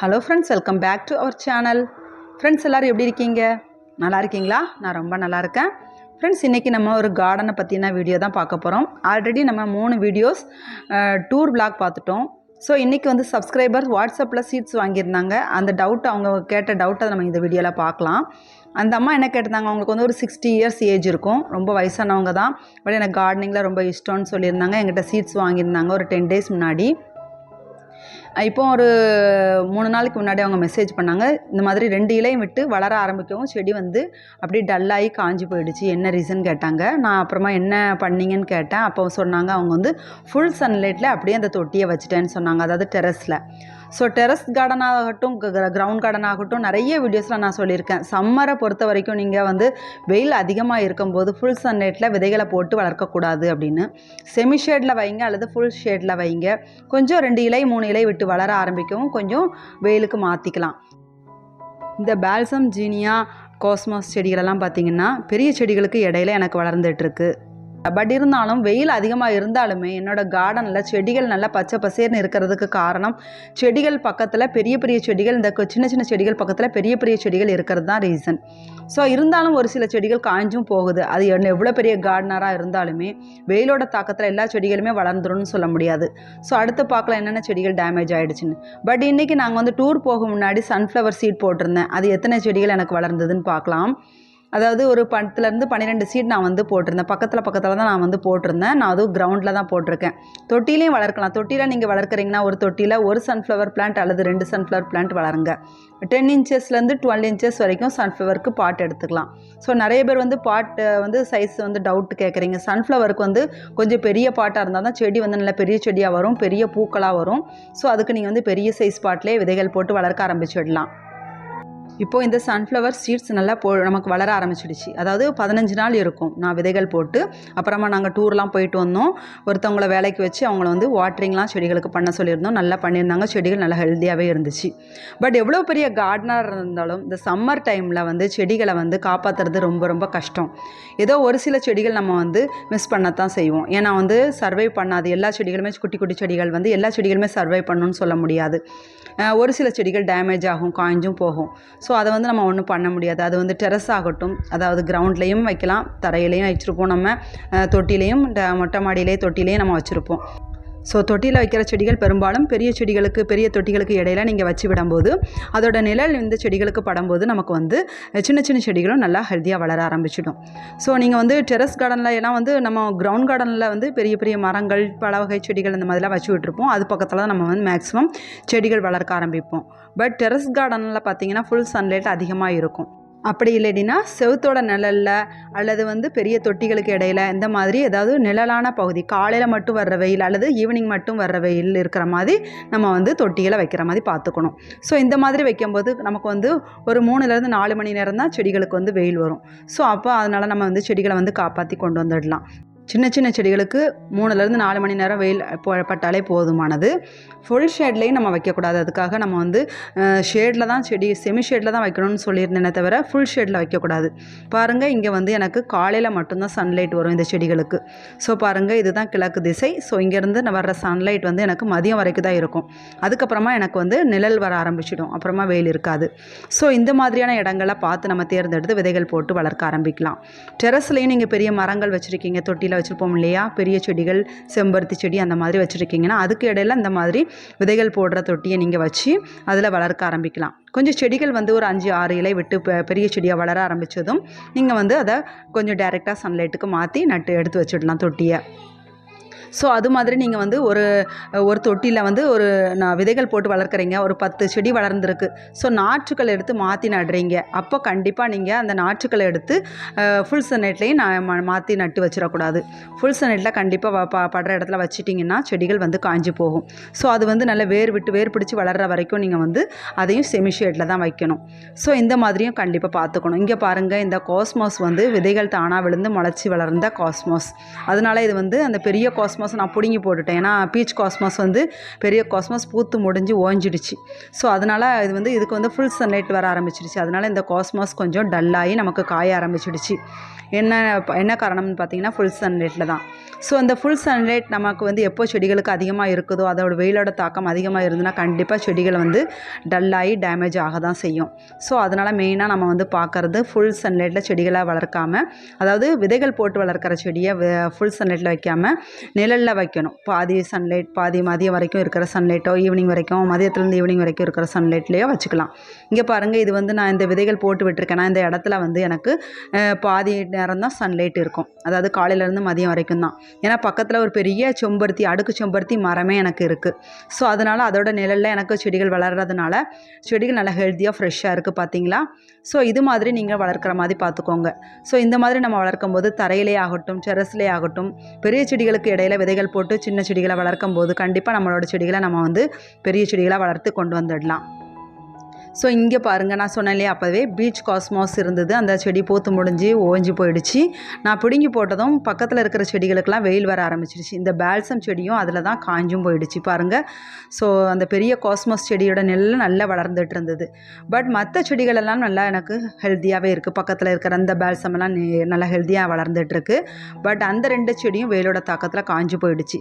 Hello friends welcome back to our channel friends எல்லோரும் எப்படி இருக்கீங்க? நல்லா இருக்கீங்களா? நான் ரொம்ப நல்லா இருக்கேன். ஃப்ரெண்ட்ஸ் இன்றைக்கி நம்ம ஒரு கார்டனை பற்றின வீடியோ தான் பார்க்க போகிறோம் ஆல்ரெடி நம்ம மூணு வீடியோஸ் டூர் பிளாக் பார்த்துட்டோம். ஸோ இன்றைக்கி வந்து சப்ஸ்கிரைபர் வாட்ஸ்அப்பில் சீட்ஸ் வாங்கியிருந்தாங்க. அந்த டவுட் அவங்க கேட்ட டவுட்டை நம்ம இந்த வீடியோவில் பார்க்கலாம். அந்த அம்மா என்ன கேட்டிருந்தாங்க? அவங்களுக்கு வந்து ஒரு சிக்ஸ்டி இயர்ஸ் ஏஜ் இருக்கும். ரொம்ப வயசானவங்க தான். பட் எனக்கு கார்டனிங்கில் ரொம்ப இஷ்டம்னு சொல்லியிருந்தாங்க. எங்கிட்ட சீட்ஸ் வாங்கியிருந்தாங்க ஒரு டென் டேஸ் முன்னாடி. இப்போ ஒரு மூணு நாளைக்கு முன்னாடி அவங்க மெசேஜ் பண்ணாங்க. இந்த மாதிரி ரெண்டு இலையும் விட்டு வளர ஆரம்பிக்கவும் செடி வந்து அப்படியே டல்லாகி காஞ்சி போயிடுச்சு. என்ன ரீசன் கேட்டாங்க? நான் அப்புறமா என்ன பண்ணீங்கன்னு கேட்டேன். அப்போ சொன்னாங்க அவங்க வந்து ஃபுல் சன்லைட்டில் அப்படியே அந்த தொட்டியை வச்சுட்டேன்னு சொன்னாங்க. அதாவது டெரஸில் ஸோ டெரஸ் கார்டன் ஆகட்டும் கிரவுண்ட் கார்டன் ஆகட்டும் நிறைய வீடியோஸில் நான் சொல்லியிருக்கேன். சம்மரை பொறுத்த வரைக்கும் நீங்கள் வந்து வெயில் அதிகமாக இருக்கும்போது ஃபுல் சன்லைட்டில் விதைகளை போட்டு வளர்க்கக்கூடாது அப்படின்னு. செமி ஷேடில் வைங்க அல்லது ஃபுல் ஷேடில் வைங்க. கொஞ்சம் ரெண்டு இலை மூணு இலை விட்டு வளர ஆரம்பிக்கவும் கொஞ்சம் வெயிலுக்கு மாற்றிக்கலாம் இந்த பால்சம் ஜீனியா கோஸ்மாஸ் செடிகளெல்லாம் பார்த்தீங்கன்னா பெரிய செடிகளுக்கு இடையில எனக்கு வளர்ந்துட்டுருக்கு. பட் இருந்தாலும் வெயில் அதிகமாக இருந்தாலுமே என்னோடய கார்டனில் செடிகள் நல்லா பச்சை பசேர்னு இருக்கிறதுக்கு காரணம் செடிகள் பக்கத்தில் பெரிய பெரிய செடிகள் இந்த சின்ன சின்ன செடிகள் பக்கத்தில் பெரிய பெரிய செடிகள் இருக்கிறது தான் ரீசன் ஸோ இருந்தாலும் ஒரு சில செடிகள் காஞ்சும் போகுது. அது என்ன எவ்வளோ பெரிய கார்டனராக இருந்தாலுமே வெயிலோட தாக்கத்தில் எல்லா செடிகளுமே வளர்ந்துரும்னு சொல்ல முடியாது. ஸோ அடுத்து பார்க்கலாம் என்னென்ன செடிகள் டேமேஜ் ஆகிடுச்சின்னு பட் இன்றைக்கி நாங்கள் வந்து டூர் போக முன்னாடி சன்ஃப்ளவர் சீட் போட்டிருந்தேன். அது எத்தனை செடிகள் எனக்கு வளர்ந்ததுன்னு பார்க்கலாம். அதாவது ஒரு பத்துலேருந்து பன்னிரெண்டு சீட் நான் வந்து போட்டிருந்தேன். பக்கத்தில் பக்கத்தில் தான் நான் வந்து போட்டிருந்தேன். நான் அதுவும் கிரவுண்டில் தான் போட்டிருக்கேன். தொட்டிலையும் வளர்க்கலாம். தொட்டியில் நீங்கள் வளர்க்குறீங்கன்னா ஒரு தொட்டியில் ஒரு சன்ஃப்ளவர் பிளான்ட் அல்லது ரெண்டு சன்ஃப்ளவர் பிளான்ட் வளருங்க. டென் இன்ச்சஸ்லேருந்து டுவெல் இன்ச்சஸ் வரைக்கும் சன்ஃப்ளவருக்கு பாட் எடுத்துக்கலாம். ஸோ நிறைய பேர் வந்து பாட் வந்து சைஸ் வந்து டவுட் கேட்குறீங்க சன்ஃப்ளவருக்கு வந்து கொஞ்சம் பெரிய பாட்டாக இருந்தால் தான் செடி வந்து நல்ல பெரிய செடியாக வரும் பெரிய பூக்களாக வரும். ஸோ அதுக்கு நீங்கள் வந்து பெரிய சைஸ் பாட்டிலே விதைகள் போட்டு வளர்க்க ஆரம்பிச்சிடலாம். இப்போது இந்த சன்ஃப்ளவர் சீட்ஸ் நல்லா போ நமக்கு வளர ஆரம்பிச்சிடுச்சு. அதாவது பதினஞ்சு நாள் இருக்கும். நான் விதைகள் போட்டு அப்புறமா நாங்கள் டூர்லாம் போயிட்டு வந்தோம். ஒருத்தவங்கள வேலைக்கு வச்சு அவங்கள வந்து வாட்டரிங்லாம் செடிகளுக்கு பண்ண சொல்லியிருந்தோம். நல்லா பண்ணியிருந்தாங்க. செடிகள் நல்லா ஹெல்த்தியாகவே இருந்துச்சு. பட் எவ்வளோ பெரிய கார்டனர் இருந்தாலும் இந்த சம்மர் டைமில் வந்து செடிகளை வந்து காப்பாற்றுறது ரொம்ப ரொம்ப கஷ்டம். ஏதோ ஒரு சில செடிகள் நம்ம வந்து மிஸ் பண்ணத்தான் செய்வோம். ஏன்னா வந்து சர்வை பண்ணாது. எல்லா செடிகளுமே குட்டி குட்டி செடிகள் வந்து எல்லா செடிகளுமே சர்வை பண்ணணும்னு சொல்ல முடியாது. ஒரு சில செடிகள் டேமேஜ் ஆகும் காய்ஞ்சும் போகும். ஸோ அதை வந்து நம்ம ஒன்றும் பண்ண முடியாது. அது வந்து டெரஸ் ஆகட்டும். அதாவது கிரவுண்ட்லேயும் வைக்கலாம். தரையிலையும் வச்சுருப்போம் நம்ம. தொட்டிலையும் மொட்டை மாடியிலே தொட்டிலையும் நம்ம வச்சுருப்போம். ஸோ தொட்டியில் வைக்கிற செடிகள் பெரும்பாலும் பெரிய செடிகளுக்கு பெரிய தொட்டிகளுக்கு இடையில நீங்கள் வச்சு விடும்போது அதோட நிழல் இந்த செடிகளுக்கு படும்போது நமக்கு வந்து சின்ன சின்ன செடிகளும் நல்லா ஹெல்த்தியாக வளர ஆரம்பிச்சிடும். ஸோ நீங்கள் வந்து டெரஸ் கார்டனில் எல்லாம் வந்து நம்ம கிரவுண்ட் கார்டனில் வந்து பெரிய பெரிய மரங்கள் பல வகை செடிகள் இந்த மாதிரிலாம் வச்சு விட்டுருப்போம். அது பக்கத்தில் தான் நம்ம வந்து மேக்ஸிமம் செடிகள் வளர்க்க ஆரம்பிப்போம். பட் டெரஸ் கார்டனில் பார்த்தீங்கன்னா ஃபுல் சன்லைட் அதிகமாக இருக்கும். அப்படி இல்லைன்னா செவுத்தோட நிழலில் அல்லது வந்து பெரிய தொட்டிகளுக்கு இடையில இந்த மாதிரி ஏதாவது நிழலான பகுதி காலையில் மட்டும் வர்ற வெயில் அல்லது ஈவினிங் மட்டும் வர்ற வெயில் இருக்கிற மாதிரி நம்ம வந்து தொட்டிகளை வைக்கிற மாதிரி பார்த்துக்கணும். ஸோ இந்த மாதிரி வைக்கும்போது நமக்கு வந்து ஒரு மூணுலேருந்து நாலு மணி நேரம் தான் செடிகளுக்கு வந்து வெயில் வரும். ஸோ அப்போ அதனால் நம்ம வந்து செடிகளை வந்து காப்பாற்றி கொண்டு வந்துடலாம். சின்ன சின்ன செடிகளுக்கு மூணுலேருந்து நாலு மணி நேரம் வெயில் பட்டாலே போதுமானது. ஃபுல் ஷேட்லேயும் நம்ம வைக்கக்கூடாது. அதுக்காக நம்ம வந்து ஷேடில் தான் செடி செமி ஷேடில் தான் வைக்கணும்னு சொல்லியிருந்தேனே தவிர ஃபுல் ஷேடில் வைக்கக்கூடாது. பாருங்கள் இங்கே வந்து எனக்கு காலையில் மட்டும்தான் சன்லைட் வரும் இந்த செடிகளுக்கு. ஸோ பாருங்கள் இதுதான் கிழக்கு திசை. ஸோ இங்கேருந்து வர்ற சன்லைட் வந்து எனக்கு மதியம் வரைக்கும் தான் இருக்கும். அதுக்கப்புறமா எனக்கு வந்து நிழல் வர ஆரம்பிச்சிடும். அப்புறமா வெயில் இருக்காது. ஸோ இந்த மாதிரியான இடங்களை பார்த்து நம்ம தேர்ந்தெடுத்து விதைகள் போட்டு வளர்க்க ஆரம்பிக்கலாம். டெரஸ்லேயும் நீங்கள் பெரிய மரங்கள் வச்சுருக்கீங்க தொட்டியில் வச்சுருப்போம் இல்லையா? பெரிய செடிகள் செம்பருத்தி செடி அந்த மாதிரி வச்சுருக்கீங்கன்னா அதுக்கு இடையில இந்த மாதிரி விதைகள் போடுற தொட்டியை நீங்கள் வச்சு அதில் வளர்க்க ஆரம்பிக்கலாம். கொஞ்சம் செடிகள் வந்து ஒரு அஞ்சு ஆறு இலை விட்டு பெரிய செடியாக வளர ஆரம்பித்ததும் நீங்கள் வந்து அதை கொஞ்சம் டைரெக்டாக சன்லைட்டுக்கு மாற்றி நட்டு எடுத்து வச்சிடலாம் தொட்டியை. ஸோ அது மாதிரி நீங்கள் வந்து ஒரு ஒரு தொட்டியில் வந்து ஒரு நான் விதைகள் போட்டு வளர்க்குறீங்க. ஒரு பத்து செடி வளர்ந்துருக்கு. ஸோ நாற்றுக்கள் எடுத்து மாற்றி நடுறீங்க. அப்போ கண்டிப்பாக நீங்கள் அந்த நாற்றுக்களை எடுத்து ஃபுல் சன்லைட்லேயும் நான் மாற்றி நட்டு வச்சிடக்கூடாது. ஃபுல் சன்லைட்டில் கண்டிப்பாக ப படுற இடத்துல வச்சிட்டிங்கன்னா செடிகள் வந்து காஞ்சி போகும். ஸோ அது வந்து நல்லா வேர் விட்டு வேர் பிடிச்சி வளர்கிற வரைக்கும் நீங்கள் வந்து அதையும் செமி ஷேடில் தான் வைக்கணும். ஸோ இந்த மாதிரியும் கண்டிப்பாக பார்த்துக்கணும் இங்கே பாருங்கள் இந்த காஸ்மாஸ் வந்து விதைகள் தானாக விழுந்து முளைச்சி வளர்ந்த காஸ்மாஸ் அதனால் இது வந்து அந்த பெரிய காஸ்மாஸ் காஸ்மாஸ் நான் பிடுங்கி போட்டுட்டேன். ஏன்னா பீச் காஸ்மாஸ் வந்து பெரிய காஸ்மாஸ் பூத்து முடிஞ்சு ஓஞ்சிடுச்சு. ஸோ அதனால் இது வந்து இதுக்கு வந்து ஃபுல் சன்லைட் வர ஆரம்பிச்சிடுச்சு. அதனால் இந்த காஸ்மாஸ் கொஞ்சம் டல்லாகி நமக்கு காய ஆரம்பிச்சிடுச்சு. என்ன என்ன காரணம்னு பார்த்தீங்கன்னா ஃபுல் சன்லைட்டில் தான். ஸோ அந்த ஃபுல் சன்லைட் நமக்கு வந்து எப்போ செடிகளுக்கு அதிகமாக இருக்குதோ அதோட வெயிலோட தாக்கம் அதிகமாக இருந்ததுன்னா கண்டிப்பாக செடிகள் வந்து டல்லாகி டேமேஜ் ஆக தான் செய்யும். ஸோ அதனால் மெயினாக நம்ம வந்து பார்க்குறது ஃபுல் சன்லைட்டில் செடிகளை வளர்க்காமல் அதாவது விதைகள் போட்டு வளர்க்குற செடியை ஃபுல் சன்லைட்டில் வைக்காமல் நிழலில் வைக்கணும். பாதி சன்லைட் பாதி மதியம் வரைக்கும் இருக்கிற சன்லைட்டோ ஈவினிங் வரைக்கும் மதியத்துலேருந்து ஈவினிங் வரைக்கும் இருக்கிற சன்லைட்லேயோ வச்சுக்கலாம். இங்கே பாருங்கள் இது வந்து நான் இந்த விதைகள் போட்டு விட்டுருக்கேன்னா இந்த இடத்துல வந்து எனக்கு பாதி நேரம் தான் சன்லைட் இருக்கும். அதாவது காலையிலேருந்து மதியம் வரைக்கும் தான். ஏன்னா பக்கத்தில் ஒரு பெரிய செம்பருத்தி அடுக்கு செம்பருத்தி மரமே எனக்கு இருக்குது ஸோ அதனால் அதோட நிழலில் எனக்கு செடிகள் வளர்கிறதுனால செடிகள் நல்லா ஹெல்த்தியாக ஃப்ரெஷ்ஷாக இருக்குது பார்த்தீங்களா ஸோ இது மாதிரி நீங்கள் வளர்க்குற மாதிரி பார்த்துக்கோங்க ஸோ இந்த மாதிரி நம்ம வளர்க்கும் போது தரையிலே ஆகட்டும் டெரஸ்லே ஆகட்டும் பெரிய செடிகளுக்கு இடையில விதைகள் போட்டு சின்ன செடிகளை வளர்க்கும் போது கண்டிப்பாக நம்மளோட செடிகளை நம்ம வந்து பெரிய செடிகளை வளர்த்து கொண்டு வந்துடலாம். ஸோ இங்கே பாருங்கள் நான் சொன்னேன் இல்லையா அப்போவே பீச் காஸ்மாஸ் இருந்தது. அந்த செடி பூத்து முடிஞ்சு ஓஞ்சி போயிடுச்சு. நான் பிடுங்கி போட்டதும் பக்கத்தில் இருக்கிற செடிகளுக்கெல்லாம் வெயில் வர ஆரம்பிச்சிடுச்சு இந்த பேல்சம் செடியும் அதில் தான் காஞ்சும் போயிடுச்சு பாருங்கள் ஸோ அந்த பெரிய காஸ்மாஸ் செடியோட நெல் நல்லா வளர்ந்துட்டு இருந்தது. பட் மற்ற செடிகள் எல்லாம் நல்லா எனக்கு ஹெல்த்தியாகவே இருக்குது பக்கத்தில் இருக்கிற அந்த பேல்சம் எல்லாம் நெ- நல்லா ஹெல்த்தியாக வளர்ந்துட்டுருக்கு பட் அந்த ரெண்டு செடியும் வெயிலோட தாக்கத்தில் காஞ்சு போயிடுச்சு.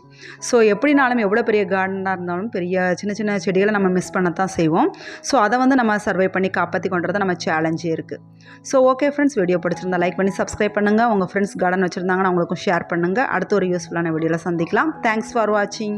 ஸோ எப்படினாலும் எவ்வளோ பெரிய கார்டனாக இருந்தாலும் பெரிய சின்ன சின்ன செடிகளை நம்ம மிஸ் பண்ணத்தான் செய்வோம். ஸோ அதை வந்து நம்ம சர்வை பண்ணி காப்பாற்றி கொண்டு நம்ம சேலஞ்சே இருக்குது ஸோ ஓகே ஃப்ரெண்ட்ஸ் வீடியோ பிடிச்சிருந்தா லைக் பண்ணி சப்ஸ்கிரைப் பண்ணுங்கள் உங்கள் ஃப்ரெண்ட்ஸ் கார்டன் வச்சுருந்தாங்கன்னா அவங்களுக்கும் ஷேர் பண்ணுங்கள் அடுத்த ஒரு யூஸ்ஃபுல்லான வீடியோவில் சந்திக்கலாம். தேங்க்ஸ் ஃபார் வாட்சிங்